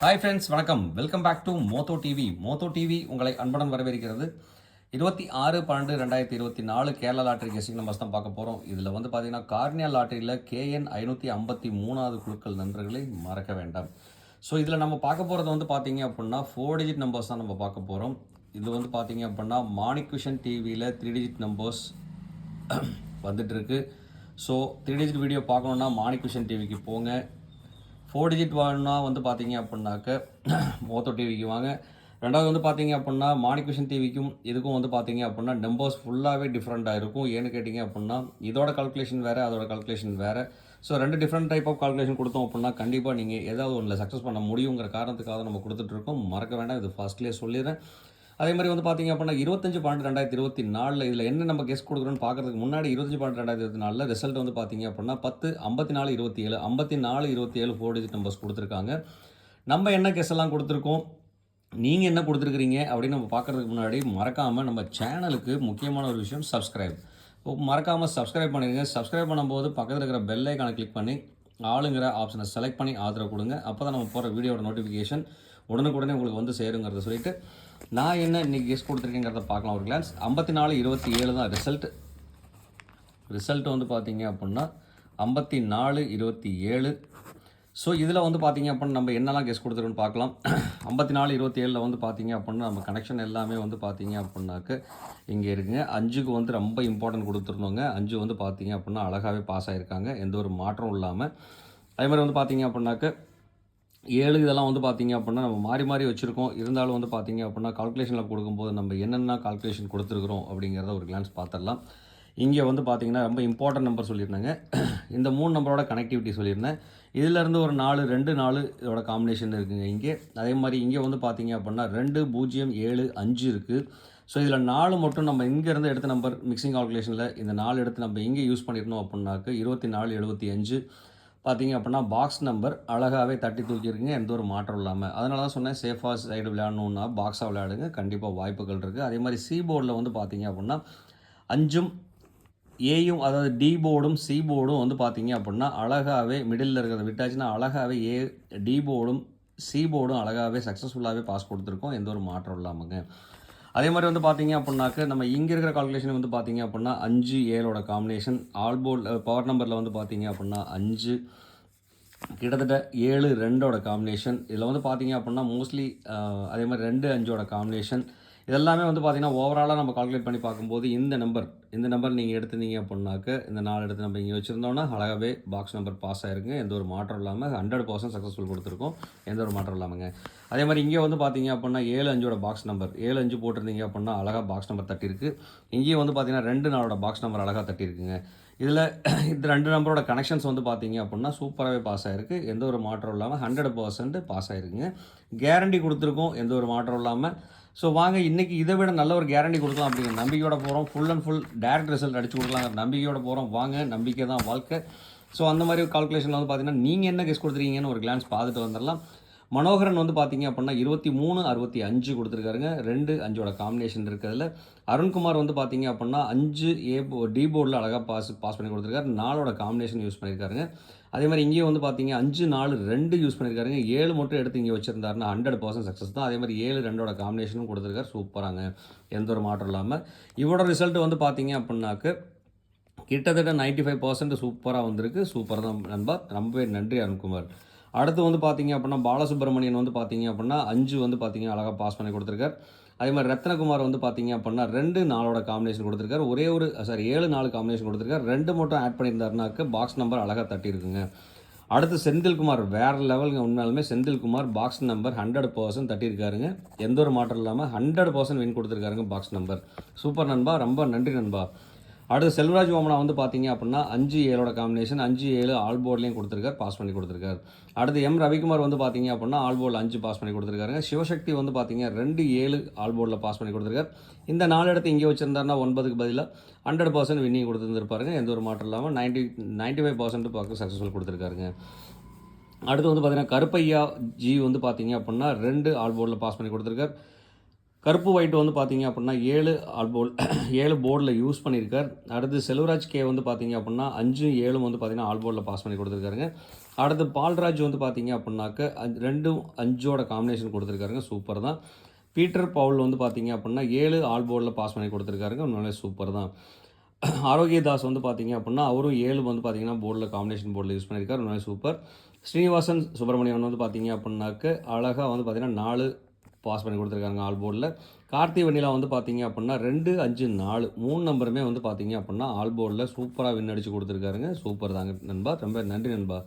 Hi friends வணக்கம். Welcome back to Motho TV Motho TV உங்களை அன்புடன் வரவேற்கிறது. இருபத்தி ஆறு பன்னெண்டு ரெண்டாயிரத்தி இருபத்தி நாலு கேரளா லாட்டரி கெஸ்டிங் நம்பர்ஸ் தான் பார்க்க போகிறோம் இதில் வந்து பார்த்தீங்கன்னா கார்னியா லாட்டரியில் கேஎன் ஐநூற்றி ஐம்பத்தி மூணாவது குழுக்கள் நண்பர்களை மறக்க வேண்டாம். ஸோ இதில் நம்ம பார்க்க போகிறது வந்து பார்த்தீங்க அப்படின்னா ஃபோர் டிஜிட் நம்பர்ஸ் தான் நம்ம பார்க்க போகிறோம் இது வந்து பார்த்தீங்க அப்படின்னா மாணிக் விஷன் டிவியில் த்ரீ டிஜிட் நம்பர்ஸ் வந்துட்டுருக்கு ஸோ த்ரீ டிஜிட் வீடியோ பார்க்கணுன்னா மாணிக் விஷன் டிவிக்கு போங்க. ஃபோர் டிஜிட் வாங்கினா வந்து பார்த்தீங்க அப்படின்னாக்க மோத்தோ டிவிக்கு வாங்க. ரெண்டாவது வந்து பார்த்தீங்க அப்படின்னா மாணிக் டிவிக்கும் இதுக்கும் வந்து பார்த்தீங்க அப்படின்னா நம்பர்ஸ் ஃபுல்லாகவே டிஃப்ரெண்ட்டாக இருக்கும். ஏன்னு கேட்டிங்க அப்படின்னா இதோட கால்குலேஷன் வேறு அதோட கால்குலேஷன் வேறு. ஸோ ரெண்டு டிஃப்ரெண்ட் டைப் ஆஃப் கால்குலேஷன் கொடுத்தோம் அப்படின்னா கண்டிப்பாக நீங்கள் ஏதாவது ஒன்றில் சக்ஸஸ் பண்ண முடியுங்கிற காரணத்துக்காக நம்ம கொடுத்துட்ருக்கோம் மறக்க வேண்டாம் இது ஃபர்ஸ்ட்லேயே சொல்லிடுறேன். அதே மாதிரி வந்து பார்த்தீங்க அப்படின்னா இருபத்தஞ்சு பன்னெண்டு ரெண்டாயிரத்தி இருபத்தி நாலில் இதில் என்ன நம்ம கெஸ்ட் கொடுக்குறோன்னு பார்க்குறதுக்கு முன்னாடி இருபத்தஞ்சு பன்னெண்டு ரெண்டாயிரத்தி இருபத்தி நாலில் ரிசல்ட் வந்து பார்த்தீங்க அப்படின்னா பத்து ஐம்பத்தி நாலு இருபத்தி ஏழு ஐம்பத்தி நாலு இருபத்தி ஏழு ஃபோர் டிஜிட் நம்பர்ஸ் கொடுத்துருக்காங்க. நம்ம என்ன கெஸ் எல்லாம் கொடுத்துருக்கோம்? நீங்கள் என்ன கொடுத்துருக்குறீங்க அப்படின்னு நம்ம பார்க்கறதுக்கு முன்னாடி மறக்காமல் நம்ம சேனலுக்கு முக்கியமான ஒரு விஷயம் சப்ஸ்கிரைப் மறக்காமல் சப்ஸ்கிரைப் பண்ணிடுங்க. சப்ஸ்கிரைப் பண்ணும்போது பக்கத்தில் இருக்கிற பெல் ஐக்கானை கிளிக் பண்ணி ஆளுங்கிற ஆப்ஷனை செலக்ட் பண்ணி ஆதரவு கொடுங்க. அப்போ தான் நம்ம போகிற வீடியோட நோட்டிஃபிகேஷன் உடனுக்குடனே உங்களுக்கு வந்து சேருங்கிறத சொல்லிட்டு நான் என்ன இன்னைக்கு கெஸ் கொடுத்துருக்கேங்கிறத பார்க்கலாம் ஒரு கிளான்ஸ் ஐம்பத்தி நாலு இருபத்தி ஏழு தான் ரிசல்ட் ரிசல்ட் வந்து பார்த்தீங்க அப்படின்னா ஐம்பத்தி நாலு இருபத்தி ஏழு ஸோ இதில் வந்து பார்த்தீங்க அப்படின்னா நம்ம என்னெல்லாம் கெஸ்ட் கொடுத்துருக்கோன்னு பார்க்கலாம். ஐம்பத்தி நாலு இருபத்தி ஏழில் வந்து பார்த்தீங்க அப்படின்னா நம்ம கனெக்ஷன் எல்லாமே வந்து பார்த்தீங்க அப்படின்னாக்க இங்கே இருக்குங்க. அஞ்சுக்கு வந்து ரொம்ப இம்பார்ட்டன்ட் கொடுத்துருந்தோங்க. அஞ்சு வந்து பார்த்தீங்க அப்படின்னா அழகாகவே பாஸ் ஆகிருக்காங்க எந்த ஒரு மாற்றம் இல்லாமல் அதே மாதிரி வந்து பார்த்தீங்க அப்படின்னாக்க ஏழு இதெல்லாம் வந்து பார்த்தீங்க அப்படின்னா நம்ம மாறி மாறி வச்சுருக்கோம். இருந்தாலும் வந்து பார்த்தீங்க அப்படின்னா கால்குலேஷனில் கொடுக்கும்போது நம்ம என்னென்ன கால்குலேஷன் கொடுத்துருக்குறோம் அப்படிங்கிறத ஒரு கிளான்ஸ் பார்த்துடலாம் இங்கே வந்து பார்த்தீங்கன்னா ரொம்ப இம்பார்ட்டன்ட் நம்பர் சொல்லியிருந்தாங்க. இந்த மூணு நம்பரோட கனெக்டிவிட்டி சொல்லியிருந்தேன். இதிலேருந்து ஒரு நாலு ரெண்டு நாலு இதோட காம்பினேஷன் இருக்குங்க இங்கே. அதே மாதிரி இங்கே வந்து பார்த்தீங்க அப்படின்னா ரெண்டு பூஜ்ஜியம் ஏழு அஞ்சு இருக்குது ஸோ இதில் நாலு மட்டும் நம்ம இங்கேருந்து எடுத்த நம்பர் மிக்சிங் கால்குலேஷனில் இந்த நாலு எடுத்து நம்ம இங்கே யூஸ் பண்ணியிருந்தோம் அப்படின்னாக்க இருபத்தி நாலு எழுபத்தி அஞ்சு பார்த்தீங்க அப்படின்னா பாக்ஸ் நம்பர் அழகாகவே தட்டி தூக்கியிருக்குங்க எந்த ஒரு மாற்றம் இல்லாமல் அதனால தான் சொன்னேன் சேஃபாக சைடு விளையாடணுன்னா பாக்ஸாக விளையாடுங்க. கண்டிப்பாக வாய்ப்புகள் இருக்குது அதே மாதிரி சி போர்டில் வந்து பார்த்தீங்க அப்படின்னா அஞ்சும் ஏயும் அதாவது டி போர்டும் சி போர்டும் வந்து பார்த்தீங்க அப்படின்னா அழகாகவே மிடில் இருக்கிறத விட்டாச்சுன்னா அழகாகவே ஏ டி போர்டும் சி போர்டும் அழகாகவே சக்ஸஸ்ஃபுல்லாகவே பாஸ் கொடுத்துருக்கோம். எந்த ஒரு மாற்றம் இல்லாமங்க. அதே மாதிரி வந்து பார்த்தீங்க அப்படின்னாக்க நம்ம இங்கே இருக்கிற கால்குலேஷன் வந்து பார்த்தீங்க அப்படின்னா அஞ்சு ஏழோட காம்பினேஷன் ஆல் பவர் நம்பரில் வந்து பார்த்தீங்க அப்படின்னா அஞ்சு கிட்டத்தட்ட ஏழு ரெண்டோட காம்பினேஷன் இதில் வந்து பார்த்தீங்க அப்படின்னா மோஸ்ட்லி அதே மாதிரி ரெண்டு அஞ்சோட காம்பினேஷன் இதெல்லாமே வந்து பார்த்திங்கன்னா ஓவராலாக நம்ம கால்குலேட் பண்ணி பார்க்கும்போது இந்த நம்பர் இந்த நம்பர் நீங்கள் எடுத்துருந்தீங்க அப்படின்னாக்க இந்த நாலு எடுத்து நம்ம இங்கே வச்சுருந்தோம்னா அழகாகவே பாக்ஸ் நம்பர் பாஸ் ஆயிருங்க. எந்த ஒரு மாற்றம் இல்லாமல் ஹண்ட்ரட் பர்சன்ட் சக்ஸஸ்ஃபுல் கொடுத்துருக்கோம். எந்த ஒரு மாற்றம் இல்லாமங்க. அதே மாதிரி இங்கே வந்து பார்த்தீங்க அப்படின்னா ஏழு அஞ்சோட பாக்ஸ் நம்பர் ஏழு அஞ்சு போட்டிருந்தீங்க அப்படின்னா அழகாக பாக்ஸ் நம்பர் தட்டியிருக்கு. இங்கேயும் வந்து பார்த்தீங்கன்னா ரெண்டு நாளோட பாக்ஸ் நம்பர் அழகாக தட்டியிருக்குங்க. இதில் இந்த ரெண்டு நம்பரோட கனெக்ஷன்ஸ் வந்து பார்த்தீங்க அப்படின்னா சூப்பராகவே பாஸ் ஆகிருக்கு எந்த ஒரு மாற்றம் இல்லாமல் ஹண்ட்ரட் பர்சன்ட் பாஸ் ஆகிருக்குங்க கேரண்டி கொடுத்துருக்கோம். எந்த ஒரு மாற்றம் இல்லாமல் ஸோ வாங்க இன்றைக்கி இதை விட நல்ல ஒரு கேரண்டி கொடுக்கலாம் அப்படிங்கிற நம்பிக்கையோட போகிறோம் full and full direct result அடிச்சு கொடுக்கலாங்கிற நம்பிக்கையோட போகிறோம் வாங்க நம்பிக்கை தான் வாழ்க்கை. ஸோ அந்த மாதிரி கால்குலேஷன் வந்து பார்த்தீங்கன்னா நீங்கள் என்ன கெஸ் கொடுத்துருக்கீங்கன்னு ஒரு கிளான்ஸ் பார்த்துட்டு வந்துடலாம். மனோகரன் வந்து பார்த்தீங்க அப்படின்னா இருபத்தி மூணு அறுபத்தி அஞ்சு கொடுத்துருக்காருங்க. ரெண்டு அஞ்சோட காம்பினேஷன் இருக்கிறதுல அருண்குமார் வந்து பார்த்தீங்க அப்படின்னா அஞ்சு ஏ டி போர்டில் அழகாக பாஸ் பாஸ் பண்ணி கொடுத்துருக்காரு. நாலோட காம்பினேஷன் யூஸ் பண்ணியிருக்காருங்க அதே மாதிரி இங்கேயும் வந்து பார்த்தீங்க அஞ்சு நாலு ரெண்டு யூஸ் பண்ணியிருக்காருங்க ஏழு மட்டும் எடுத்து இங்கே வச்சிருந்தாருன்னா ஹண்ட்ரட் பர்சன்ட் சக்ஸஸ் தான். அதே மாதிரி ஏழு ரெண்டோட காம்பினேஷனும் கொடுத்துருக்காரு. சூப்பராங்க. எந்த ஒரு மாற்றம் இல்லாமல் இவரோட ரிசல்ட் வந்து பார்த்தீங்க அப்படின்னாக்கு கிட்டத்தட்ட நைன்ட்டி ஃபைவ் பர்சன்ட் சூப்பராக வந்திருக்கு. சூப்பர் தான் நண்பா. ரொம்பவே நன்றி அருண்குமார். அடுத்து வந்து பார்த்தீங்க அப்படின்னா பாலசுப்ரமணியன் வந்து பார்த்தீங்க அப்படின்னா அஞ்சு வந்து பார்த்தீங்க அழகாக பாஸ் பண்ணி கொடுத்துருக்கார். அதே மாதிரி ரத்னகுமார் வந்து பார்த்தீங்க அப்படின்னா ரெண்டு நாளோட காம்பினேஷன் கொடுத்துருக்காரு. ஒரே ஒரு சாரி ஏழு நாலு காம்பினேஷன் கொடுத்துருக்காரு. ரெண்டு மட்டும் ஆட் பண்ணியிருந்தாருனாக்க பாக்ஸ் நம்பர் அழகாக தட்டியிருக்குங்க. அடுத்து செந்தில்குமார் வேறு லெவலுங்க உண்மையாலுமே Senthilkumar box number hundred percent தட்டியிருக்காருங்க. எந்த ஒரு மாற்றம் இல்லாமல் ஹண்ட்ரட் பர்சன்ட் வின் கொடுத்துருக்காருங்க பாக்ஸ் நம்பர் சூப்பர் நண்பா ரொம்ப நன்றி நண்பா. அடுத்து செல்வராஜ் ஓமனா வந்து பார்த்தீங்க அப்படின்னா அஞ்சு ஏழோட காம்பினேஷன் அஞ்சு ஏழு ஆல் போர்ட்லேயும் கொடுத்துருக்காரு பாஸ் பண்ணி கொடுத்துருக்காரு. அடுத்து எம் ரவிக்குமார் வந்து பார்த்தீங்க அப்படின்னா ஆல் போர்டில் அஞ்சு பாஸ் பண்ணி கொடுத்துருக்காருங்க. சிவசக்தி வந்து பார்த்தீங்க ரெண்டு ஏழு ஆல் போர்டில் பாஸ் பண்ணி கொடுத்துருக்காரு. இந்த நாலு இடத்து இங்கே வச்சிருந்தாருன்னா ஒன்பதுக்கு பதிலாக ஹண்ட்ரட் பர்சன்ட் வின்னிங் கொடுத்துருந்துருப்பாருங்க. எந்த ஒரு மாற்றம் இல்லாமல் நைன்ட்டி நைன்ட்டி ஃபைவ் பர்சன்ட் பார்க்க சக்ஸஸ்ஃபுல் கொடுத்துருக்காருங்க. அடுத்து வந்து பார்த்தீங்கன்னா கருப்பையா ஜி வந்து பார்த்தீங்க அப்படின்னா ரெண்டு ஆல் போர்டில் பாஸ் பண்ணி கொடுத்துருக்காரு. கருப்பு ஒயிட் வந்து பார்த்தீங்க அப்படின்னா ஏழு ஆல்போல் ஏழு போர்டில் யூஸ் பண்ணியிருக்கார். அடுத்து செல்வராஜ் கே வந்து பார்த்தீங்க அப்படின்னா அஞ்சு ஏழும் வந்து பார்த்தீங்கன்னா ஆல்போர்டில் பாஸ் பண்ணி கொடுத்துருக்காருங்க. அடுத்து பால்ராஜ் வந்து பார்த்தீங்க அப்படின்னாக்க அஞ்சு- ரெண்டும் அஞ்சோட காம்பினேஷன் கொடுத்துருக்காருங்க. சூப்பர் தான். பீட்டர் பவுல் வந்து பார்த்தீங்க அப்படின்னா ஏழு ஆல் போர்டில் பாஸ் பண்ணி கொடுத்துருக்காருங்க. உண்மையிலே சூப்பர் தான். ஆரோக்கியதாஸ் வந்து பார்த்தீங்க அப்படின்னா அவரும் ஏழு வந்து பார்த்தீங்கன்னா போர்டில் காம்பினேஷன் போர்டில் யூஸ் பண்ணியிருக்காரு. உண்மையிலே சூப்பர் ஸ்ரீனிவாசன் சுப்பிரமணியன் வந்து பார்த்தீங்க அப்படின்னாக்க அழகாக வந்து பார்த்தீங்கன்னா நாலு பாஸ் பண்ணி கொடுத்துருக்காங்க ஆல் போர்டில். கார்த்தி வெண்ணிலா வந்து பார்த்தீங்க அப்படின்னா ரெண்டு அஞ்சு நாலு மூணு நம்பருமே வந்து பார்த்தீங்க அப்படின்னா ஆல் போர்டில் சூப்பராக வின் அடித்து கொடுத்துருக்காருங்க. சூப்பர் தாங்க நண்பா. ரொம்ப நன்றி நண்பா.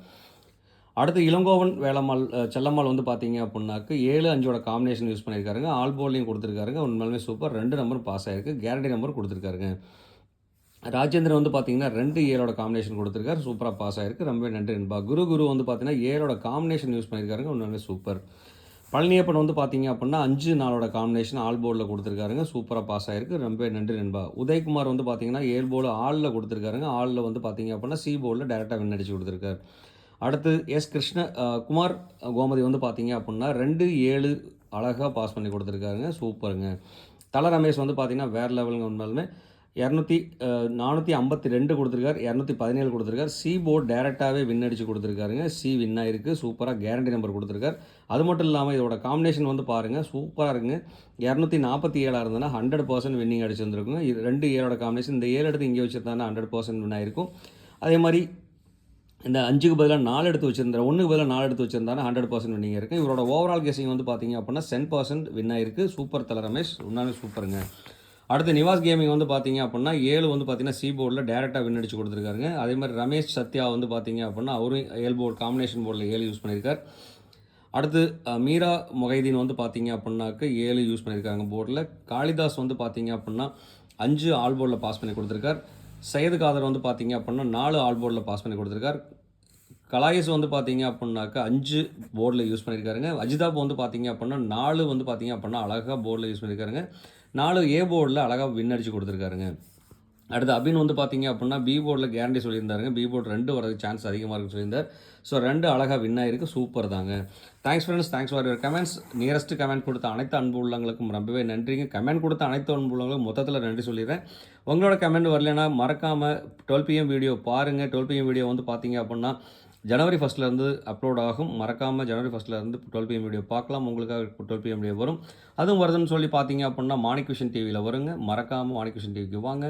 அடுத்து இளங்கோவன் வேளம்மாள் செல்லம்மாள் வந்து பார்த்தீங்க அப்படின்னாக்கு ஏழு அஞ்சோட காம்பினேஷன் யூஸ் பண்ணியிருக்காருங்க. ஆல் போர்ட்லையும் கொடுத்துருக்காருங்க. உண்மையிலுமே சூப்பர். ரெண்டு நம்பரும் பாஸ் ஆயிருக்கு. Guarantee number கொடுத்துருக்காருங்க. ராஜேந்திரன் வந்து பார்த்தீங்கன்னா ரெண்டு ஏழோட காம்பினேஷன் கொடுத்துருக்காரு. சூப்பராக பாஸ் ஆகிருக்கு ரொம்ப நன்றி நண்பா. குரு குரு வந்து பார்த்தீங்கன்னா ஏழோட காம்பினேஷன் யூஸ் பண்ணியிருக்காருங்க. உண்மையிலுமே சூப்பர். பழனியப்பன் வந்து பார்த்தீங்க அப்படின்னா அஞ்சு நாளோட காம்பினேஷன் ஆல் போர்டில் கொடுத்துருக்காருங்க. சூப்பராக பாஸ் ஆகிருக்கு ரொம்ப நன்றி நண்பா. உதயகுமார் வந்து பார்த்தீங்கன்னா ஏழு போல் ஆளில் கொடுத்துருக்காருங்க. ஆளில் வந்து பார்த்தீங்க அப்படின்னா சி போர்டில் டேரெக்டாக வின் அடிச்சு கொடுத்துருக்காரு. அடுத்து எஸ் கிருஷ்ண குமார் கோமதி வந்து பார்த்தீங்க அப்படின்னா ரெண்டு ஏழு அழகாக பாஸ் பண்ணி கொடுத்துருக்காருங்க. சூப்பருங்க. தல ரமேஷ் வந்து பார்த்தீங்கன்னா வேறு லெவலுங்க உண்மையிலுமே. இரநூத்தி நானூற்றி ஐம்பத்தி ரெண்டு கொடுத்துருக்காரு இரநூத்தி பதினேழு கொடுத்துருக்காரு. சி போர்டு டேரெக்டாகவே வின் அடித்து கொடுத்துருக்காருங்க. சி வின் ஆயிருக்கு சூப்பராக கேரண்டி நம்பர் கொடுத்துருக்காரு. அது மட்டும் இல்லாமல் இதோட காம்பினேஷன் வந்து பாருங்கள் சூப்பராக இருக்குங்க. இரநூத்தி நாற்பத்தி ஏழாக இருந்ததுன்னா ஹண்ட்ரட் பர்சன்ட் வின்னிங் அடிச்சிருந்துருக்குங்க இது ரெண்டு ஏழோட காம்பினேஷன் இந்த ஏழு எடுத்து இங்கே வச்சுருந்தாங்கன்னா ஹண்ட்ரட் பர்சன்ட் வின் ஆயிருக்கும். அதே மாதிரி இந்த அஞ்சுக்கு பதிலாக நாலு எடுத்து வச்சிருந்தேன் ஒன்றுக்கு பதிலாக நாலு எடுத்து வச்சிருந்தாலும் ஹண்ட்ரட் பர்சன்ட் வின்னிங் இருக்குது இவரோட ஓவரால் கேசிங் வந்து பார்த்தீங்க அப்படின்னா சென் பர்சன்ட் வின் ஆயிருக்கு. சூப்பர் தல ரமேஷ் உண்மையாலுமே சூப்பருங்க. அடுத்து நிவாஸ் கேமிங் வந்து பார்த்தீங்க அப்படின்னா ஏழு வந்து பார்த்தீங்கன்னா சி போர்டில் டேரெக்டாக வின் அடிச்சு கொடுத்துருக்காருங்க. அதே மாதிரி ரமேஷ் சத்யா வந்து பார்த்தீங்க அப்படின்னா அவரும் ஏழு போர்டு காம்பினேஷன் போர்டில் ஏழு யூஸ் பண்ணியிருக்கார் அடுத்து மீரா மொகைதீன் வந்து பார்த்தீங்க அப்படின்னாக்க ஏழு யூஸ் பண்ணியிருக்காங்க போர்டில் காளிதாஸ் வந்து பார்த்தீங்க அப்படின்னா அஞ்சு ஆல் போர்டில் பாஸ் பண்ணி கொடுத்துருக்கார். சையது காதர் வந்து பார்த்தீங்க அப்படின்னா நாலு ஆல் போர்டில் பாஸ் பண்ணி கொடுத்துருக்கார். கலாயஸ் வந்து பார்த்தீங்க அப்படின்னாக்கா அஞ்சு போர்டில் யூஸ் பண்ணியிருக்காருங்க அஜிதாப் வந்து பார்த்தீங்க அப்படின்னா நாலு வந்து பார்த்தீங்க அப்படின்னா அழகாக போர்டில் யூஸ் பண்ணியிருக்காருங்க நாலு ஏ போர்டில் அழகாக வின் அடித்து கொடுத்துருக்காருங்க. அடுத்து அபின் வந்து பார்த்தீங்க அப்படின்னா பி போர்டில் கேரண்டி சொல்லியிருந்தாருங்க. பி போர்டு ரெண்டு வரதுக்கு சான்ஸ் அதிகமாக இருக்குன்னு சொல்லியிருந்தார். ஸோ ரெண்டு அழகாக வின் ஆயிருக்கு. சூப்பர் தாங்க. Thanks friends thanks for your comments nearest comment கொடுத்த அனைத்து அன்பு உள்ளவங்களுக்கும் ரொம்பவே நன்றிங்க. கமெண்ட் கொடுத்த அனைத்து அன்பு உள்ளங்களுக்கும் மொத்தத்தில் நன்றி சொல்லிடுறேன். உங்களோட கமெண்ட் வரலைன்னா மறக்காமல் டுவெல் பிஎம் வீடியோ பாருங்கள் டுவெல் பிஎம் வீடியோ வந்து பார்த்தீங்க அப்படின்னா ஜனவரி ஃபஸ்ட்லேருந்து அப்லோட் ஆகும். மறக்காமல் ஜனவரி ஃபஸ்ட்லேருந்து டுவெல் பிஎம் வீடியோ பார்க்கலாம். உங்களுக்காக டுவெல் பிஎம் வீடியோ வரும். அதுவும் வருதுன்னு சொல்லி பார்த்தீங்க அப்படின்னா மாணிக் டிவியில் வருங்க. மறக்காமல் மாணிக் டிவிக்கு வாங்க.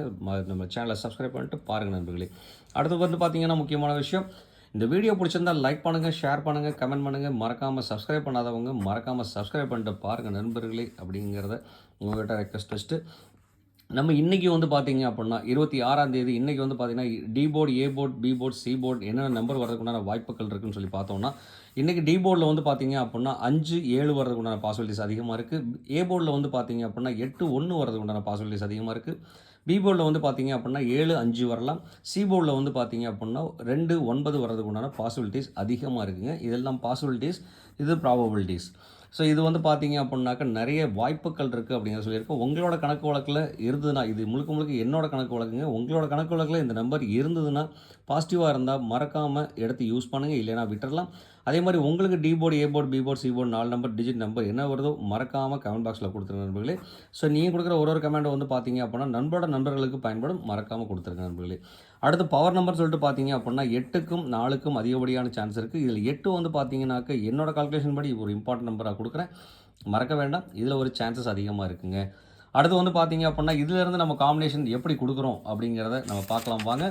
நம்ம சேனலை சப்ஸ்கிரைப் பண்ணிட்டு பாருங்கள் நண்பர்களே. அடுத்து வந்து பார்த்தீங்கன்னா முக்கியமான விஷயம். இந்த வீடியோ பிடிச்சிருந்தா லைக் பண்ணுங்கள் ஷேர் பண்ணுங்கள் கமெண்ட் பண்ணுங்கள் மறக்காமல் சப்ஸ்கிரைப் பண்ணாதவங்க மறக்காமல் சப்ஸ்கிரைப் பண்ணிட்டு பாருங்கள் நண்பர்களே அப்படிங்கிறத உங்கள்கிட்ட ரெக்வஸ்ட் வச்சுட்டு நம்ம இன்றைக்கி வந்து பார்த்தீங்க அப்படின்னா இருபத்தி ஆறாம் தேதி இன்றைக்கி வந்து பார்த்தீங்கன்னா D board A board B board C board என்னென்ன நம்பர் வரதுக்குண்டான வாய்ப்புகள் இருக்குன்னு சொல்லி பார்த்தோம்னா இன்றைக்கி டி போர்டில் வந்து பார்த்தீங்க அப்படின்னா அஞ்சு ஏழு வரதுக்குண்டான பாசிபிலிட்டிஸ் அதிகமாக இருக்குது ஏ போர்டில் வந்து பார்த்தீங்க அப்படின்னா எட்டு ஒன்று வரதுக்குண்டான பாசிபிலிட்டிஸ் அதிகமாக இருக்குது பி போர்டில் வந்து பார்த்தீங்க அப்படின்னா ஏழு அஞ்சு வரலாம். சி போர்டில் வந்து பார்த்தீங்க அப்படின்னா ரெண்டு ஒன்பது வரதுக்கு உண்டான பாசிபிலிட்டிஸ் அதிகமாக இருக்குங்க. இதெல்லாம் பாசிபிலிட்டிஸ் இது ப்ராபபிலிட்டிஸ் ஸோ இது வந்து பார்த்தீங்க அப்படின்னாக்கா நிறைய வாய்ப்புகள் இருக்குது அப்படிங்கிற சொல்லியிருக்கோம் உங்களோட கணக்கு வழக்கில் இருந்ததுன்னா இது முழுக்க முழுக்க என்னோட கணக்கு வழக்குங்க. உங்களோட கணக்கு வழக்கில் இந்த நம்பர் இருந்ததுன்னா பாசிட்டிவாக இருந்தால் மறக்காமல் எடுத்து யூஸ் பண்ணுங்கள் இல்லைனா விட்டுறலாம். அதே மாதிரி உங்களுக்கு D board A board B board C board நாலு நம்பர் டிஜிட் நம்பர் என்ன வருதோ மறக்காமல் கமெண்ட் பாக்ஸில் கொடுத்துருங்க நண்பர்களே. ஸோ நீங்கள் கொடுக்குற ஒரு ஒரு கமெண்ட் வந்து பார்த்தீங்க அப்படின்னா நண்பரோட நண்பர்களுக்கு பயன்படும். மறக்காமல் கொடுத்துருங்க நண்பர்களே. அடுத்து பவர் நம்பர் சொல்லிட்டு பார்த்தீங்க அப்படின்னா எட்டுக்கும் நாலுக்கும் அதிகப்படியான சான்ஸ் இருக்குது இதில் எட்டு வந்து பார்த்தீங்கன்னாக்க என்னோட கால்குலேஷன் படி ஒரு இம்பார்ட்டன்ட் நம்பராக கொடுக்குறேன். மறக்க வேண்டாம். இதில் ஒரு சான்சஸ் அதிகமாக இருக்குங்க. அடுத்து வந்து பார்த்தீங்க அப்படின்னா இதிலேருந்து நம்ம காம்பினேஷன் எப்படி கொடுக்குறோம் அப்படிங்கிறத நம்ம பார்க்கலாம் வாங்க.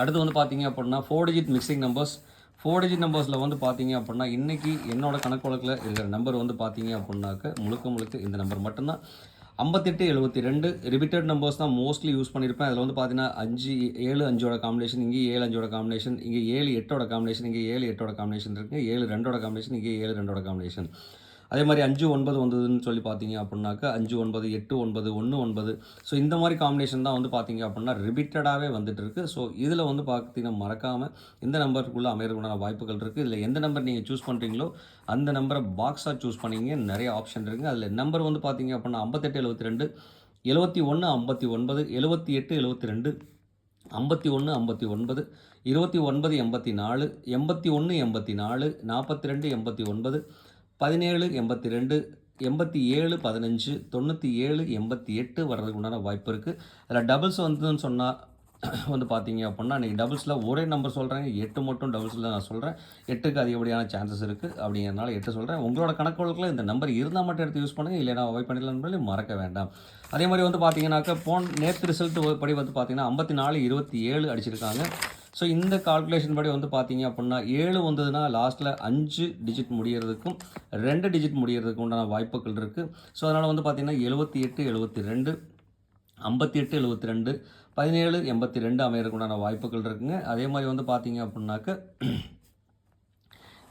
அடுத்து வந்து பார்த்தீங்க அப்படின்னா four digit mixing numbers four digit நம்பர்ஸில் வந்து பார்த்தீங்க அப்படின்னா இன்றைக்கி என்னோடய கணக்கு வழக்கில் இருக்கிற நம்பர் வந்து பார்த்தீங்க அப்படின்னாக்க முழுக்க முழுக்க இந்த நம்பர் மட்டும்தான். ஐம்பத்தெட்டு எழுபத்தி ரெண்டு ரிபிட்டட் நம்பர்ஸ் தான் மோஸ்ட்லி யூஸ் பண்ணியிருப்பேன் அதில் வந்து பார்த்தீங்கன்னா அஞ்சு ஏழு அஞ்சோட காம்பினேஷன் இங்கே ஏழு அஞ்சோட காம்பினேஷன் இங்கே ஏழு எட்டோட காம்பினேஷன் இங்கே ஏழு எட்டோட காம்பினேஷன் இருக்குது ஏழு ரெண்டோட காம்பினேஷன் இங்கே ஏழு ரெண்டோட காம்பினேஷன் அதே மாதிரி அஞ்சு ஒன்பது வந்ததுன்னு சொல்லி பார்த்தீங்க அப்படின்னாக்கா அஞ்சு ஒன்பது எட்டு ஒன்பது ஒன்று ஒன்பது. ஸோ இந்த மாதிரி காம்பினேஷன் தான் வந்து பார்த்தீங்க அப்படின்னா ரிபீட்டடாகவே வந்துட்டு ஸோ இதில் வந்து பார்த்தீங்கன்னா மறக்காமல் இந்த நம்பருக்குள்ளே அமையறதுக்குண்டான வாய்ப்புகள் இருக்குது இதில் எந்த நம்பர் நீங்கள் சூஸ் பண்ணுறீங்களோ அந்த நம்பரை பாக்ஸாக சூஸ் பண்ணிங்க. நிறைய ஆப்ஷன் இருக்குது அதில் நம்பர் வந்து பார்த்தீங்க அப்படின்னா ஐம்பத்தெட்டு எழுபத்தி ரெண்டு எழுபத்தி ஒன்று ஐம்பத்தி ஒன்பது எழுபத்தி எட்டு எழுபத்தி ரெண்டு ஐம்பத்தி ஒன்று ஐம்பத்தி ஒன்பது இருபத்தி ஒன்பது எண்பத்தி நாலு எண்பத்தி ஒன்று எண்பத்தி நாலு நாற்பத்தி ரெண்டு எண்பத்தி ஒன்பது பதினேழு எண்பத்தி ரெண்டு எண்பத்தி ஏழு பதினஞ்சு தொண்ணூற்றி ஏழு எண்பத்தி எட்டு வர்றதுக்கு உண்டான வாய்ப்பு இருக்குது அதில் டபுள்ஸ் வந்ததுன்னு சொன்னால் வந்து பார்த்தீங்க அப்படின்னா நீங்கள் டபுள்ஸில் ஒரே நம்பர் சொல்கிறேங்க எட்டு மட்டும் டபுள்ஸில் நான் சொல்கிறேன் எட்டுக்கு அதிகப்படியான சான்சஸ் இருக்குது அப்படிங்கிறனால எட்டு சொல்கிறேன் உங்களோட கணக்குகளுக்குள்ள இந்த நம்பர் இருந்தால் மட்டும் எடுத்து யூஸ் பண்ணுங்கள் இல்லைனா அவாய்ட் பண்ணிடலாம்னு மறக்க வேண்டாம். அதே மாதிரி வந்து பார்த்தீங்கன்னாக்கா போன் நேற்று ரிசல்ட் படி வந்து பார்த்தீங்கன்னா ஐம்பத்தி நாலு இருபத்தி ஏழு அடிச்சிருக்காங்க. ஸோ இந்த கால்குலேஷன் படி வந்து பார்த்தீங்க அப்படின்னா ஏழு வந்ததுன்னா லாஸ்ட்டில் அஞ்சு டிஜிட் முடிகிறதுக்கும் ரெண்டு டிஜிட் முடியறதுக்கு உண்டான வாய்ப்புகள் இருக்குது ஸோ அதனால் வந்து பார்த்தீங்கன்னா எழுபத்தி எட்டு எழுபத்தி ரெண்டு ஐம்பத்தி எட்டு எழுபத்தி ரெண்டு பதினேழு எண்பத்தி ரெண்டு அமையறதுக்குண்டான வாய்ப்புகள் இருக்குங்க. அதே மாதிரி வந்து பார்த்தீங்க அப்படின்னாக்க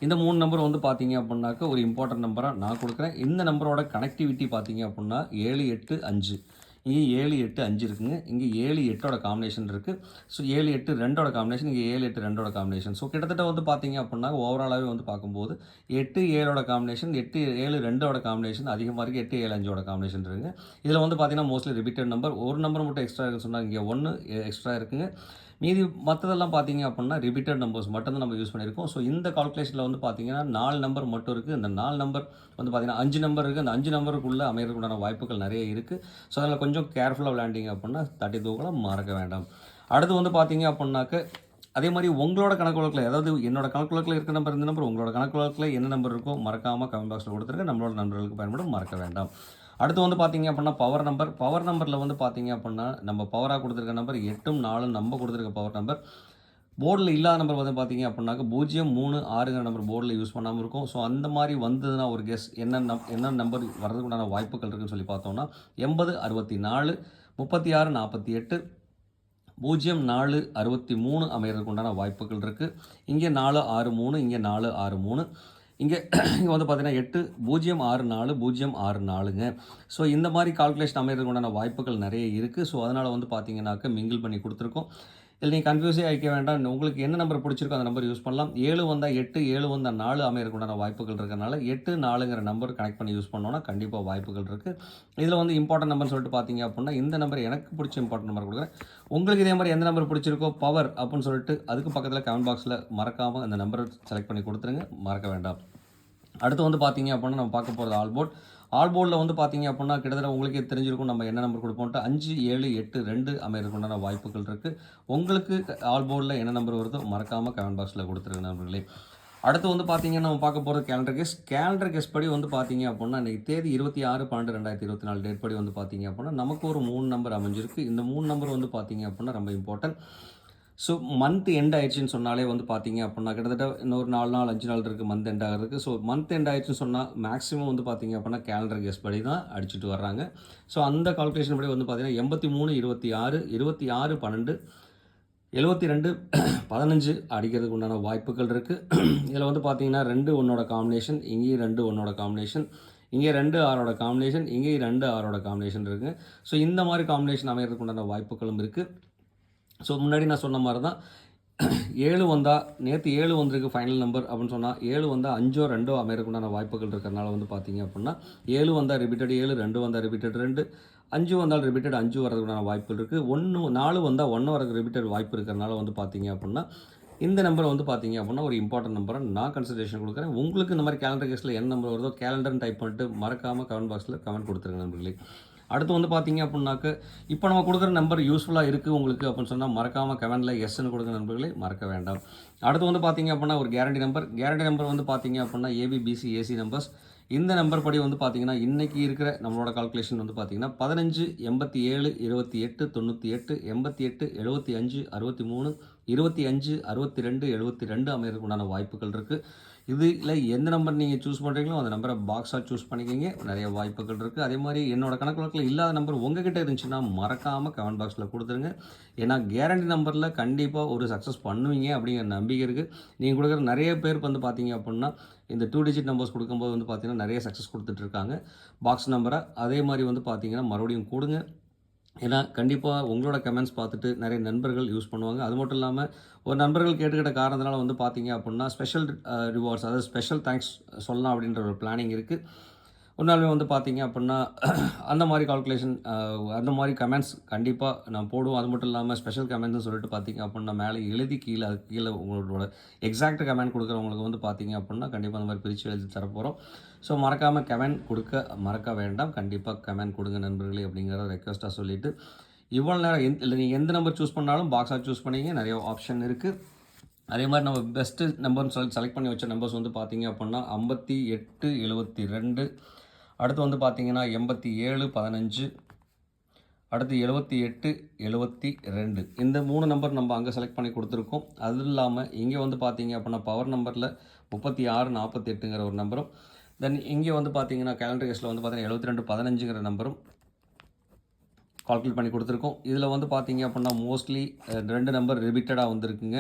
இந்த மூணு நம்பர் வந்து பார்த்தீங்க அப்படின்னாக்க ஒரு இம்பார்ட்டன்ட் நம்பராக நான் கொடுக்குறேன். இந்த நம்பரோட கனெக்டிவிட்டி பார்த்தீங்க அப்படின்னா ஏழு எட்டு அஞ்சு. இங்கே ஏழு எட்டு அஞ்சு இருக்குங்க. இங்கே ஏழு எட்டோட காம்பினேஷன் இருக்குது ஸோ ஏழு எட்டு ரெண்டோட காம்பினேஷன் இங்கே ஏழு எட்டு ரெண்டோட காம்பினேஷன் ஸோ கிட்டத்தட்ட வந்து பார்த்தீங்க அப்படின்னா ஓவராலாகவே வந்து பார்க்கும்போது எட்டு ஏழோட காம்பினேஷன் எட்டு ஏழு ரெண்டோட காம்பினேஷன் அதிகமாக இருக்குது எட்டு ஏழு அஞ்சோட காம்பினேஷன் இருக்குங்க. இதில் வந்து பார்த்தீங்கன்னா மோஸ்ட்லி ரிப்பீட்டட் நம்பர் ஒரு நம்பர் மட்டும் எக்ஸ்ட்ரா இருக்குன்னு சொன்னால் இங்கே ஒன்று எக்ஸ்ட்ரா இருக்குங்க. மீதி மற்றதெல்லாம் பார்த்தீங்க அப்படின்னா ரிப்பீட்டட் நம்பர்ஸ் மட்டும் தான் நம்ம யூஸ் பண்ணியிருக்கோம் ஸோ இந்த கால்குலேஷனில் வந்து பார்த்தீங்கன்னா நாலு நம்பர் மட்டும் இருக்குது இந்த நாலு நம்பர் வந்து பார்த்தீங்கன்னா அஞ்சு நம்பர் இருக்குது அந்த அஞ்சு நம்பருக்குள்ளே அமையறதுக்குண்டான வாய்ப்புகள் நிறைய இருக்குது ஸோ அதில் கொஞ்சம் கேர்ஃபுல்லாக விளையாண்டிங்க அப்படின்னா தட்டி தூக்கலாம் மறக்க வேண்டாம். அடுத்து வந்து பார்த்தீங்க அப்படின்னாக்க அதே மாதிரி உங்களோட கணக்கு வழக்கில் அதாவது என்னோட கணக்கு வழக்கில் இருக்கிற நம்பர் இந்த நம்பர் உங்களோட கணக்கு வழக்கில் என்ன நம்பர் இருக்கோ மறக்காமல் கமெண்ட் பாக்ஸில் கொடுத்துருங்க. நம்மளோட நண்பர்களுக்கு பயன்படும் மறக்க வேண்டாம். அடுத்து வந்து பார்த்தீங்க அப்படின்னா பவர் நம்பர் பவர் நம்பரில் வந்து பார்த்தீங்க அப்படின்னா நம்ம பவராக கொடுத்துருக்க நம்பர் எட்டும் நாலும் நம்ம கொடுத்துருக்க பவர் நம்பர் போர்டில் இல்லாத நம்பர் வந்து பார்த்தீங்க அப்படின்னாக்க பூஜ்ஜியம் மூணு ஆறுங்கிற நம்பர் போர்டில் யூஸ் பண்ணாமல் இருக்கும். ஸோ அந்த மாதிரி வந்ததுன்னா ஒரு கெஸ் என்ன நம் என்ன நம்பர் வர்றதுக்குண்டான உண்டான வாய்ப்புகள் இருக்குன்னு சொல்லி பார்த்தோம்னா எண்பது அறுபத்தி நாலு முப்பத்தி ஆறு நாற்பத்தி எட்டு பூஜ்ஜியம் நாலு அறுபத்தி மூணு அமைகிறதுக்கு உண்டான வாய்ப்புகள் இருக்குது இங்கே நாலு ஆறு மூணு இங்கே நாலு ஆறு மூணு. இங்கே இங்கே வந்து பார்த்தீங்கன்னா எட்டு பூஜ்ஜியம் ஆறு நாலு பூஜ்ஜியம் ஆறு நாலுங்க. ஸோ இந்த மாதிரி கால்குலேஷன் அமைகிறதுக்கு உண்டான வாய்ப்புகள் நிறைய இருக்குது ஸோ அதனால் வந்து பார்த்தீங்கன்னாக்க மிங்கிள் பண்ணி கொடுத்துருக்கோம். இல்லை நீங்கள் கன்ஃபியூஸே ஆகிக்க வேண்டாம். உங்களுக்கு என்ன நம்பர் பிடிச்சிருக்கோ அந்த நம்பர் யூஸ் பண்ணலாம். ஏழு வந்தால் எட்டு ஏழு வந்தால் நாலு அமையறதுக்கு வாய்ப்புகள் இருக்கிறனால எட்டு நாலுங்கிற நம்பர் கனெக்ட் பண்ணி யூஸ் பண்ணோன்னா கண்டிப்பாக வாய்ப்புகள் இருக்குது இதில் வந்து இம்பார்ட்டன்ட் நம்பர் சொல்லிட்டு பார்த்தீங்க அப்படின்னா இந்த நம்பர் எனக்கு பிடிச்ச இம்பார்ட்டன்ட் நம்பர் கொடுக்குறேன். உங்களுக்கு இதே மாதிரி எந்த நம்பர் பிடிச்சிருக்கோ பவர் அப்படின்னு சொல்லிட்டு அதுக்கு பக்கத்தில் கமெண்ட் பாக்ஸில் மறக்காமல் அந்த நம்பரை செலக்ட் பண்ணி கொடுத்துருங்க. மறக்க வேண்டாம். அடுத்து வந்து பார்த்தீங்க அப்படின்னா நம்ம பார்க்க போகிறது ஆல்போர்ட் ஆல்போர்டில் வந்து பார்த்தீங்க அப்படின்னா கிட்டத்தட்ட உங்களுக்கே தெரிஞ்சிருக்கும் நம்ம என்ன நம்பர் கொடுப்போம்ட்டு அஞ்சு ஏழு எட்டு ரெண்டு அமையறதுக்குண்டான வாய்ப்புகள் இருக்குது உங்களுக்கு ஆல்போர்டில் என்ன நம்பர் வருதோ மறக்காமல் கமெண்ட் பாக்ஸில் கொடுத்துருங்க நண்பர்களே. அடுத்து வந்து பார்த்தீங்கன்னா நம்ம பார்க்க போகிற கேலண்டர் கெஸ் கேலண்டர் கெஸ் படி வந்து பார்த்தீங்க அப்படின்னா இன்றைக்கி தேதி இருபத்தி ஆறு பன்னெண்டு ரெண்டாயிரத்தி இருபத்தி நாலு டேட் படி வந்து பார்த்தீங்க அப்படின்னா நமக்கு ஒரு மூணு நம்பர் அமைஞ்சிருக்கு. இந்த மூணு நம்பர் வந்து பார்த்தீங்க அப்படின்னா ரொம்ப இம்பார்ட்டன்ட் ஸோ மந்த் எண்ட் ஆயிடுச்சுன்னு சொன்னாலே வந்து பார்த்தீங்க அப்படின்னா கிட்டத்தட்ட இன்னொரு நாலு நாள் அஞ்சு நாள் இருக்குது மந்த் எண்ட் ஆகிறதுக்கு. ஸோ மந்த் எண்ட் ஆயிடுச்சுன்னு சொன்னால் மேக்ஸிமம் வந்து பார்த்தீங்க அப்படின்னா கேலண்டர் கெஸ் படி தான் அடிச்சுட்டு வர்றாங்க. ஸோ அந்த கால்குலேஷன் படி வந்து பார்த்தீங்கன்னா எண்பத்தி மூணு இருபத்தி ஆறு இருபத்தி ஆறு பன்னெண்டு எழுபத்தி ரெண்டு பதினஞ்சு அடிக்கிறதுக்கு உண்டான வாய்ப்புகள் இருக்குது இதில் வந்து பார்த்தீங்கன்னா ரெண்டு ஒன்னோட காம்பினேஷன் இங்கேயும் ரெண்டு ஒன்னோட காம்பினேஷன் இங்கே ரெண்டு ஆறோட காம்பினேஷன் இங்கேயும் ரெண்டு ஆறோட காம்பினேஷன் இருக்குது ஸோ இந்த மாதிரி காம்பினேஷன் அமைகிறதுக்கு உண்டான வாய்ப்புகளும் இருக்குது ஸோ முன்னாடி நான் சொன்ன மாதிரி தான் ஏழு வந்தால் நேற்று ஏழு வந்திருக்கு ஃபைனல் நம்பர் அப்படின்னு சொன்னால் ஏழு வந்தால் அஞ்சோ ரெண்டோ அமையறதுக்குண்டான வாய்ப்புகள் இருக்கிறனால வந்து பார்த்தீங்க அப்படின்னா ஏழு வந்தால் ரிப்பீட்டட் ஏழு ரெண்டு வந்தால் ரிப்பீட்டட் ரெண்டு அஞ்சு வந்தால் ரிப்பீட்டட் அஞ்சு வரதுக்குண்டான வாய்ப்புகள் இருக்குது ஒன்று நாலு வந்தால் ஒன்று வரக்கு ரிப்பீட்டட் வாய்ப்பு இருக்கிறனால வந்து பார்த்தீங்க அப்படின்னா இந்த நம்பர் வந்து பார்த்தீங்க அப்படின்னா ஒரு இம்பார்ட்டன்ட் நம்பரை நான் கன்சல்டேஷன் கொடுக்குறேன். உங்களுக்கு இந்த மாதிரி கேலண்டர் கேஸில் என்ன நம்பர் வருதோ கேலண்டர்னு டைப் பண்ணிட்டு மறக்காமல் கமெண்ட் பாக்ஸில் கமெண்ட் கொடுத்துருங்க நண்பர்களே. அடுத்து வந்து பார்த்தீங்க அப்படின்னாக்க இப்போ நம்ம கொடுக்குற நம்பர் யூஸ்ஃபுல்லாக இருக்குது உங்களுக்கு அப்படின்னு சொன்னால் மறக்காமல் கமெண்டில் எஸ்ன்னு கொடுக்குற நண்பர்களை மறக்க வேண்டாம். அடுத்து வந்து பார்த்தீங்க அப்படின்னா ஒரு கேரண்டி நம்பர் கேரண்டி நம்பர் வந்து பார்த்தீங்க அப்படின்னா ஏபிபிசி ஏசி நம்பர்ஸ் இந்த நம்பர் படி வந்து பார்த்தீங்கன்னா இன்றைக்கி இருக்கிற நம்மளோட கால்குலேஷன் வந்து பார்த்தீங்கன்னா பதினஞ்சு எண்பத்தி ஏழு இருபத்தி எட்டு தொண்ணூற்றி எட்டு எண்பத்தி எட்டு எழுபத்தி அஞ்சு அறுபத்தி மூணு இருபத்தி அஞ்சு அறுபத்தி ரெண்டு எழுபத்தி ரெண்டு அமையறதுக்கு உண்டான வாய்ப்புகள் இருக்குது இதில் எந்த நம்பர் நீங்கள் சூஸ் பண்ணுறீங்களோ அந்த நம்பரை பாக்ஸாக சூஸ் பண்ணிக்கிங்க. நிறைய வாய்ப்புகள் இருக்குது அதே மாதிரி என்னோடய கணக்கு வழக்கில் இல்லாத நம்பர் உங்ககிட்ட இருந்துச்சுன்னா மறக்காமல் கமெண்ட் பாக்ஸில் கொடுத்துருங்க. ஏன்னா கேரண்டி நம்பரில் கண்டிப்பாக ஒரு சக்ஸஸ் பண்ணுவீங்க அப்படிங்கிற நம்பிக்கை இருக்குது நீங்கள் கொடுக்குற நிறைய பேர் வந்து பார்த்தீங்க அப்படின்னா இந்த டூ டிஜிட் நம்பர்ஸ் கொடுக்கும்போது வந்து பார்த்தீங்கன்னா நிறைய சக்ஸஸ் கொடுத்துட்ருக்காங்க பாக்ஸ் நம்பரை அதே மாதிரி வந்து பார்த்திங்கன்னா மறுபடியும் கொடுங்க. ஏன்னா கண்டிப்பாக உங்களோட கமெண்ட்ஸ் பார்த்துட்டு நிறைய நண்பர்கள் யூஸ் பண்ணுவாங்க. அது மட்டும் இல்லாமல் ஒரு நண்பர்கள் கேட்டுக்கிட்ட காரணத்தினால வந்து பார்த்தீங்க அப்படின்னா ஸ்பெஷல் ரிவார்ட்ஸ் அதாவது ஸ்பெஷல் தேங்க்ஸ் சொல்லலாம் அப்படின்ற ஒரு பிளானிங் இருக்குது உன்னாலுமே வந்து பார்த்தீங்க அப்படின்னா அந்த மாதிரி கால்குலேஷன் அந்த மாதிரி கமெண்ட்ஸ் கண்டிப்பாக நான் போடுவோம் அது மட்டும் இல்லாமல் ஸ்பெஷல் கமெண்ட்னு சொல்லிட்டு பார்த்தீங்க அப்படின்னா மேலே எழுதி கீழே அதுக்கு கீழே உங்களோட எக்ஸாக்ட் கமெண்ட் கொடுக்குறவங்களுக்கு வந்து பார்த்தீங்க அப்படின்னா கண்டிப்பாக அந்த மாதிரி பிரித்து எழுதி தரப்போகிறோம் ஸோ மறக்காமல் கமெண்ட் கொடுக்க மறக்க வேண்டாம். கண்டிப்பாக கமெண்ட் கொடுங்க நண்பர்களே அப்படிங்கிற ரெக்வஸ்ட்டாக சொல்லிவிட்டு இவ்வளோ நேரம் எந்த இல்லை நீங்கள் எந்த நம்பர் சூஸ் பண்ணாலும் பாக்ஸாக சூஸ் பண்ணிங்க. நிறைய ஆப்ஷன் இருக்குது அதே மாதிரி நம்ம பெஸ்ட்டு நம்பர்னு சொல்லி செலக்ட் பண்ணி வச்ச நம்பர்ஸ் வந்து பார்த்தீங்க அப்படின்னா ஐம்பத்தி எட்டு எழுபத்தி ரெண்டு அடுத்து வந்து பார்த்தீங்கன்னா எண்பத்தி ஏழு பதினஞ்சு அடுத்து எழுபத்தி எட்டு எழுபத்தி ரெண்டு. இந்த மூணு நம்பர் நம்ம அங்கே செலக்ட் பண்ணி கொடுத்துருக்கோம். அது இல்லாமல் இங்கே வந்து பார்த்தீங்க அப்படின்னா பவர் நம்பரில் முப்பத்தி ஆறு நாற்பத்தி எட்டுங்கிற ஒரு நம்பரும் தென் இங்கே வந்து பார்த்தீங்கன்னா கேலண்டர் கேஸில் வந்து பார்த்தீங்கன்னா எழுபத்தி ரெண்டு பதினஞ்சுங்கிற நம்பரும் கால்குலேட் பண்ணி கொடுத்துருக்கோம். இதில் வந்து பார்த்தீங்க அப்படின்னா மோஸ்ட்லி ரெண்டு நம்பர் ரிபீட்டடாக வந்திருக்குங்க.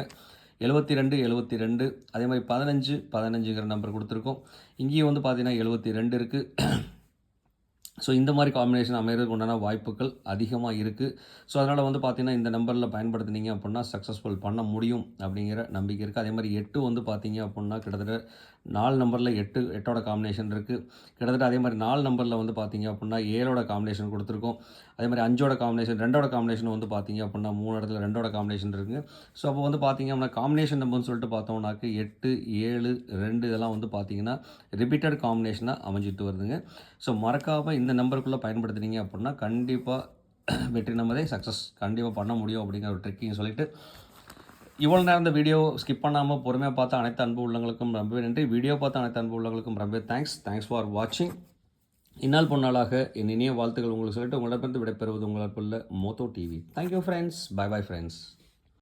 எழுபத்தி ரெண்டு எழுபத்தி ரெண்டு அதே மாதிரி பதினஞ்சு பதினஞ்சுங்கிற நம்பர் கொடுத்துருக்கோம். இங்கேயும் வந்து பார்த்தீங்கன்னா எழுபத்தி ரெண்டு இருக்குது ஸோ இந்த மாதிரி காம்பினேஷன் அமைகிறதுக்கு உண்டான வாய்ப்புகள் அதிகமாக இருக்குது ஸோ அதனால் வந்து பார்த்திங்கன்னா இந்த நம்பரில் பயன்படுத்துனீங்க அப்படின்னா சக்ஸஸ்ஃபுல் பண்ண முடியும் அப்படிங்கிற நம்பிக்கை இருக்குது அதே மாதிரி எட்டு வந்து பார்த்தீங்க அப்படின்னா கிட்டத்தட்ட நாலு நம்பரில் எட்டு எட்டோட காம்பினேஷன் இருக்குது கிட்டத்தட்ட அதே மாதிரி நாலு நம்பரில் வந்து பார்த்தீங்க அப்படின்னா ஏழோட காம்பினேஷன் கொடுத்துருக்கோம். அதே மாதிரி அஞ்சோட காம்பினேஷன் ரெண்டோட காம்பினேஷன் வந்து பார்த்தீங்க அப்படின்னா மூணு இடத்துல ரெண்டோட காம்பினேஷன் இருக்குது ஸோ அப்போ வந்து பார்த்தீங்க அப்படின்னா காம்பினேஷன் நம்பர்னு சொல்லிட்டு பார்த்தோம்னாக்கு எட்டு ஏழு ரெண்டு இதெல்லாம் வந்து பார்த்தீங்கன்னா ரிப்பீட்டட் காம்பினேஷனாக அமைஞ்சிட்டு வருதுங்க. ஸோ மறக்காமல் இந்த நம்பருக்குள்ளே பயன்படுத்துனீங்க அப்படின்னா கண்டிப்பாக வெற்றி நம்பரே சக்ஸஸ் கண்டிப்பாக பண்ண முடியும் அப்படிங்கிற ஒரு ட்ரிக்கிங் சொல்லிட்டு இவ்வளோ நேரம் இந்த வீடியோ ஸ்கிப் பண்ணாமல் பொறுமையாக பார்த்த அனைத்து அன்பு உள்ளங்களுக்கும் ரொம்பவே நன்றி. வீடியோ பார்த்த அனைத்து அன்பு உள்ளங்களுக்கும் ரொம்பவே தேங்க்ஸ் தேங்க்ஸ் ஃபார் வாட்சிங் இந்நாள் பொன்னாளாக என் இனிய வாழ்த்துக்கள் உங்களுக்கு சொல்லிட்டு உங்களிடமிருந்து விடைபெறுவது உங்களை Motho TV. Thank you friends bye bye friends